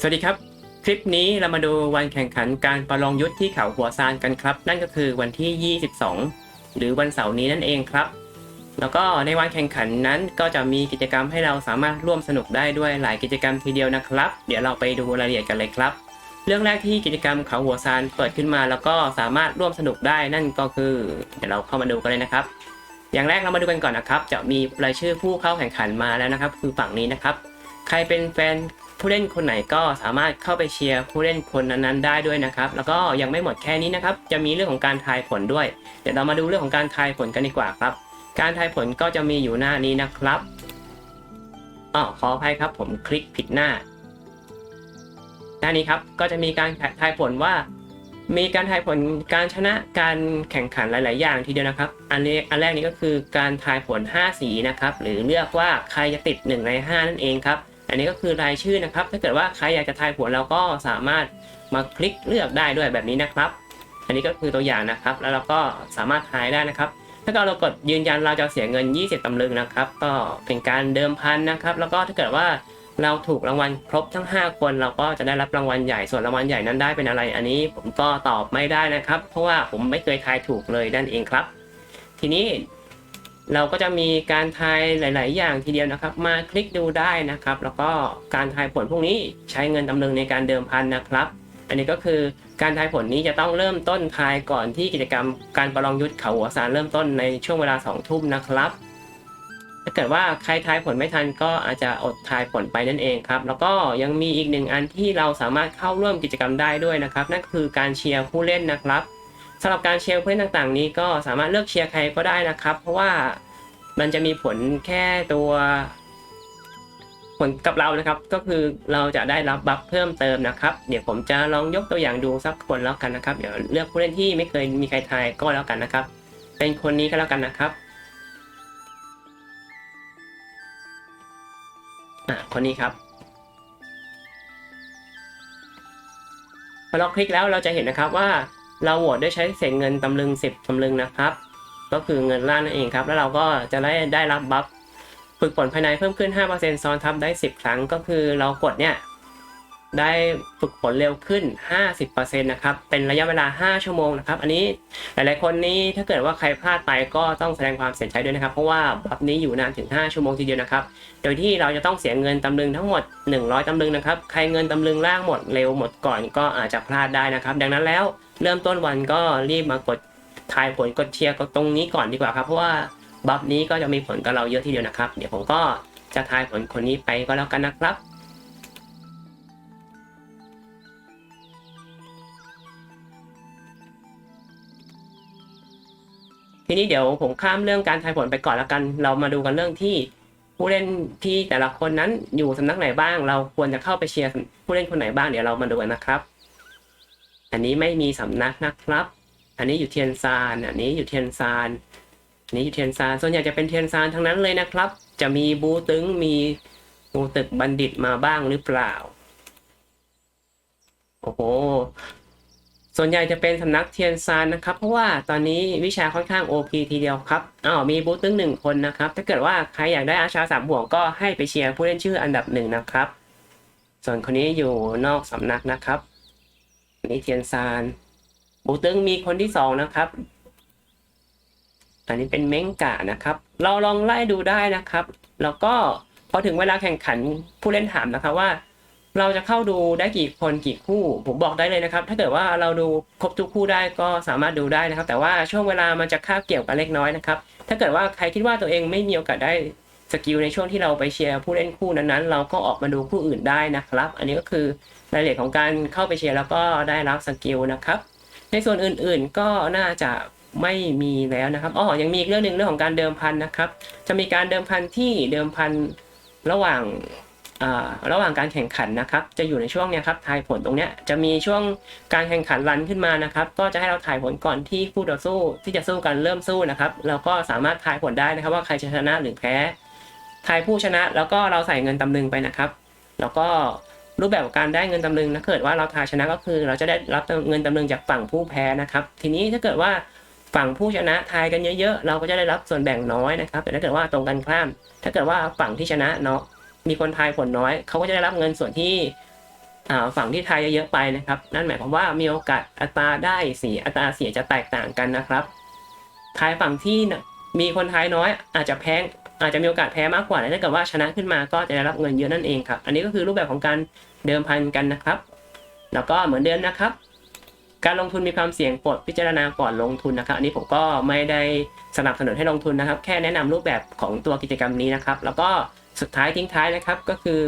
สวัสดีครับ คลิปนี้เรามาดูวันแข่งขันการประลองยุทธที่เขาหัวซานกันครับ นั่นก็คือวันที่ 22 หรือวันเสาร์นี้นั่นเองครับ แล้วก็ในวันแข่งขันนั้นก็จะมีกิจกรรมให้เราสามารถร่วมสนุกได้ด้วยหลายกิจกรรมทีเดียวนะครับ เดี๋ยวเราไปดูรายละเอียดกันเลยครับ เรื่องแรกที่กิจกรรมเขาหัวซานเปิดขึ้นมา แล้วก็สามารถร่วมสนุกได้นั่นก็คือ เดี๋ยวเราเข้ามาดูกันเลยนะครับ อย่างแรกเรามาดูกันก่อนนะครับ จะมีรายชื่อผู้เข้าแข่งขันมาแล้วนะครับ คือฝั่งนี้นะครับ ใครเป็นแฟน ผู้เล่นคนไหนก็สามารถเข้าไปเชียร์ผู้เล่นคนนั้นๆได้ด้วยนะครับ แล้วก็ยังไม่หมดแค่นี้นะครับ จะมีเรื่องของการทายผลด้วย เดี๋ยวเรามาดูเรื่องของการทายผลกันดีกว่าครับ การทายผลก็จะมีอยู่หน้านี้นะครับอ๋อขออภัยครับ ผมคลิกผิดหน้า หน้านี้ครับก็จะมีการทายผลว่า มีการทายผลการชนะการแข่งขันหลาย ๆ อย่างทีเดียวนะครับ อันนี้อันแรกนี้ก็คือการทายผล 5 สีนะครับ หรือเลือกว่าใครจะติด 1 ใน 5 นั่นเองครับ อันนี้ก็คือรายชื่อนะครับ ถ้าเกิดว่าใครอยากจะทายผลเราก็สามารถมาคลิกเลือกได้ด้วยแบบนี้นะครับ อันนี้ก็คือตัวอย่างนะครับ แล้วเราก็สามารถทายได้นะครับ ถ้าเกิดเรากดยืนยันเราจะเสียเงิน 20ตำลึงนะครับ ก็เป็นการเดิมพันนะครับ แล้วก็ถ้าเกิดว่าเราถูกรางวัลครบทั้ง 5 คนเราก็จะได้รับรางวัลใหญ่ ส่วนรางวัลใหญ่นั้นได้เป็นอะไร อันนี้ผมก็ตอบไม่ได้นะครับ เพราะว่าผมไม่เคยทายถูกเลยนั่นเองครับ ทีนี้ เราก็จะมีการทายหลาย ๆ อย่างทีเดียวนะครับ มาคลิกดูได้นะครับ แล้วก็การทายผลพวกนี้ใช้เงินตำลึงในการเดิมพันนะครับ อันนี้ก็คือการทายผลนี้จะต้องเริ่มต้นทายก่อนที่กิจกรรมการประลองยุทธเขาหัวสารเริ่มต้นในช่วงเวลา2ทุ่มนะครับถ้าเกิดว่าใครทายผลไม่ทันก็อาจจะอดทายผลไปนั่นเองครับ แล้วก็ยังมีอีกหนึ่งอันที่เราสามารถเข้าร่วมกิจกรรมได้ด้วยนะครับ นั่นคือการเชียร์ผู้เล่นนะครับ สำหรับการเชียร์ผู้เล่นต่างๆ นี้ก็สามารถเลือกเชียร์ใครก็ได้นะครับ เพราะว่ามันจะมีผลแค่ตัว ผลกับเรานะครับ ก็คือเราจะได้รับบัฟเพิ่มเติมนะครับ เดี๋ยวผมจะลองยกตัวอย่างดูสักคนแล้วกันนะครับ เดี๋ยวเลือกผู้เล่นที่ไม่เคยมีใครทายก็แล้วกันนะครับ เป็นคนนี้ก็แล้วกันนะครับอะคนนี้ครับพอเราคลิกแล้วเราจะเห็นนะครับว่า เราโหวตด้วยใช้เสียงเงินตำลึง 10ตำลึงนะครับ ก็คือเงินล่างนั่นเองครับ แล้วเราก็จะได้ได้รับบัฟฝึกฝนภายในเพิ่มขึ้น 5%ซ้อนทับได้ 10 ครั้ง ก็คือเรากดเนี่ย ได้ฝึกฝนเร็วขึ้น 50%นะครับ เป็นระยะเวลา 5 ชั่วโมงนะครับ อันนี้หลายๆคนนี้ถ้าเกิดว่าใครพลาดไปก็ต้องแสดงความเสียใจด้วยนะครับ เพราะว่าบัฟนี้อยู่นานถึง 5 ชั่วโมงทีเดียวนะครับ โดยที่เราจะต้องเสียเงินตำลึงทั้งหมด 100 ตำลึงนะครับ ใครเงินตำลึงล่างหมดเร็วหมดก่อนก็อาจจะพลาดได้นะครับ ดังนั้นแล้วเริ่มต้นวันก็รีบมากดทายผลกดเชียร์ก็ตรงนี้ก่อนดีกว่าครับเพราะว่าบัฟนี้ก็จะมีผลกับเราเยอะทีเดียวนะครับ เดี๋ยวผมก็จะทายผลคนนี้ไปก็แล้วกันนะครับ ทีนี้เดี๋ยวผมข้ามเรื่องการทายผลไปก่อนล้วกัน เรามาดูกันเรื่องที่ผู้เล่นที่แต่ละคนนั้นอยู่สำนักไหนบ้าง เราควรจะเข้าไปเชียร์ผู้เล่นคนไหนบ้างเดี๋ยวเรามาดูกันนะครับ อันนี้ไม่มีสำนักนะครับ อันนี้อยู่เทียนซานอันนี้อยู่เทียนซานอันนี้อยู่เทียนซานส่วนใหญ่จะเป็นเทียนซานทั้งนั้นเลยนะครับ จะมีบูตึงมีบูตึกบัณฑิตมาบ้างหรือเปล่า โอ้โห ส่วนใหญ่จะเป็นสำนักเทียนซานนะครับ เพราะว่าตอนนี้วิชาค่อนข้าง OP ทีเดียวครับอ้าวมีบูตึ้งหนึ่งคนนะครับ ถ้าเกิดว่าใครอยากได้อาชาสามห่วงก็ให้ไปเชียร์ผู้เล่นชื่ออันดับหนึ่งนะครับ ส่วนคนนี้อยู่นอกสำนักนะครับนนี้เทียนซานบูตึ้งมีคนที่สองนะครับ อันนี้เป็นเม้งกะนะครับ เราลองไล่ดูได้นะครับ แล้วก็พอถึงเวลาแข่งขันผู้เล่นถามนะครับว่า เราจะเข้าดูได้กี่คนกี่คู่ผมบอกได้เลยนะครับ ถ้าเกิดว่าเราดูครบทุกคู่ได้ก็สามารถดูได้นะครับ แต่ว่าช่วงเวลามันจะคาบเกี่ยวกันเล็กน้อยนะครับ ถ้าเกิดว่าใครคิดว่าตัวเองไม่มีโอกาสได้สกิลในช่วงที่เราไปเชียร์ผู้เล่นคู่นั้นๆ เราก็ออกมาดูคู่อื่นได้นะครับ อันนี้ก็คือรายละเอียดของการเข้าไปเชียร์แล้วก็ได้รับสกิลนะครับ ในส่วนอื่นๆก็น่าจะไม่มีแล้วนะครับอ๋อยังมีอีกเรื่องหนึ่งเรื่องของการเดิมพันนะครับ จะมีการเดิมพันที่เดิมพันระหว่าง ระหว่างการแข่งขันนะครับ จะอยู่ในช่วงเนี้ยครับทายผลตรงเนี้ยจะมีช่วงการแข่งขันรันขึ้นมานะครับ ก็จะให้เราถ่ายผลก่อนที่คู่ต่อสู้ที่จะสู้กันเริ่มสู้นะครับเราก็สามารถทายผลได้นะครับ ว่าใครชนะหรือแพ้ทายผู้ชนะ แล้วก็เราใส่เงินตำลึงไปนะครับ แล้วก็รูปแบบการได้เงินตำลึงถ้าเกิดว่าเราทายชนะก็คือ เราจะได้รับเงินตำลึงจากฝั่งผู้แพ้นะครับ ทีนี้ถ้าเกิดว่าฝั่งผู้ชนะทายกันเยอะๆ เราก็จะได้รับส่วนแบ่งน้อยนะครับ แต่ถ้าเกิดว่าตรงกันข้าม ถ้าเกิดว่าฝั่งที่ชนะเนาะ มีคนทายผลน้อย เขาก็จะได้รับเงินส่วนที่ฝั่งที่ทายเยอะๆไปนะครับ นั่นหมายความว่ามีโอกาสอัตราได้เสียอัตราเสียจะแตกต่างกันนะครับทายฝั่งที่มีคนทายน้อย อาจจะแพ้อาจจะมีโอกาสแพ้มากกว่าแต่ถ้าเกิดว่าชนะขึ้นมาก็จะได้รับเงินเยอะนั่นเองครับ อันนี้ก็คือรูปแบบของการเดิมพันกันนะครับ แล้วก็เหมือนเดิมนะครับ การลงทุนมีความเสี่ยงโปรดพิจารณาก่อนลงทุนนะครับ อันนี้ผมก็ไม่ได้สนับสนุนให้ลงทุนนะครับ แค่แนะนำรูปแบบของตัวกิจกรรมนี้นะครับ แล้วก็ สุดท้ายทิ้งท้ายนะครับก็คือ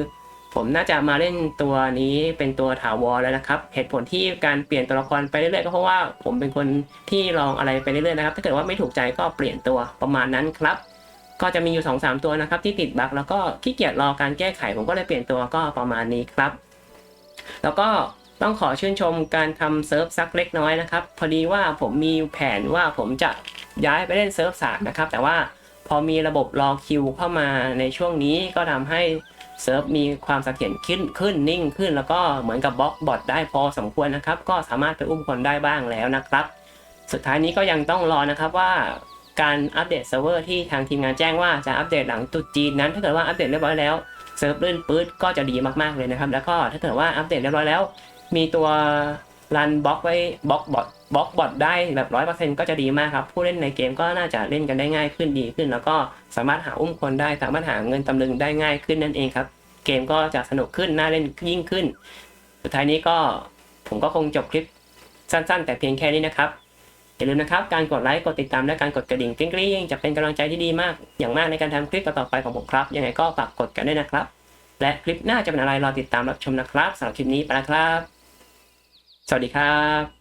ผมน่าจะมาเล่นตัวนี้เป็นตัวถาวรแล้วนะครับ เหตุผลที่การเปลี่ยนตัวละครไปเรื่อยๆก็เพราะว่าผมเป็นคนที่ลองอะไรไปเรื่อยๆนะครับ ถ้าเกิดว่าไม่ถูกใจก็เปลี่ยนตัวประมาณนั้นครับ ก็จะมีอยู่2อสตัวนะครับ ที่ติดบั๊กแล้วก็ขี้เกียจรอการแก้ไข ผมก็เลยเปลี่ยนตัวก็ประมาณนี้ครับ แล้วก็ต้องขอชื่นชมการทำเซิร์ฟสักเล็กน้อยนะครับ พอดีว่าผมมีแผนว่าผมจะย้ายไปเล่นเซิร์ฟสามนะครับ แต่ว่า พอมีระบบรอคิวเข้ามาในช่วงนี้ก็ทำให้เซิร์ฟมีความเสถียรขึ้นขึ้นนิ่งขึ้น แล้วก็เหมือนกับบล็อกบอทได้พอสมควรนะครับ ก็สามารถไปอุ้มคนได้บ้างแล้วนะครับ สุดท้ายนี้ก็ยังต้องรอนะครับว่าการอัปเดตเซิร์ฟเวอร์ที่ทางทีมงานแจ้งว่าจะอัปเดตหลังตุจีนนั้น ถ้าเกิดว่าอัปเดตเรียบร้อยแล้วเซิร์ฟลื่นปื๊ดก็จะดีมากๆเลยนะครับ แล้วก็ถ้าเกิดว่าอัปเดตเรียบร้อยแล้ว มีตัว รันบล็อกไว้บล็อกบอทบล็อกบอทได้แบบร้อยเปอร์เซ็นต์ก็จะดีมากครับ ผู้เล่นในเกมก็น่าจะเล่นกันได้ง่ายขึ้นดีขึ้น แล้วก็สามารถหาอุ้มคนได้สามารถหาเงินตำลึงได้ง่ายขึ้นนั่นเองครับ เกมก็จะสนุกขึ้นน่าเล่นยิ่งขึ้น สุดท้ายนี้ก็ผมก็คงจบคลิปสั้น ๆ แต่เพียงแค่นี้นะครับอย่าลืมนะครับ การกดไลค์ กดติดตาม และการกดกระดิ่งกริ๊งกริ๊งจะเป็นกำลังใจที่ดีมาก อย่างมากในการทำคลิปต่อไปของผมครับ ยังไงก็ฝากกดกันด้วยนะครับ และคลิปหน้าจะเป็นอะไรรอติดตามรับชมนะครับสำหรับคลิปนี้ไปแล้วครับ สวัสดีครับ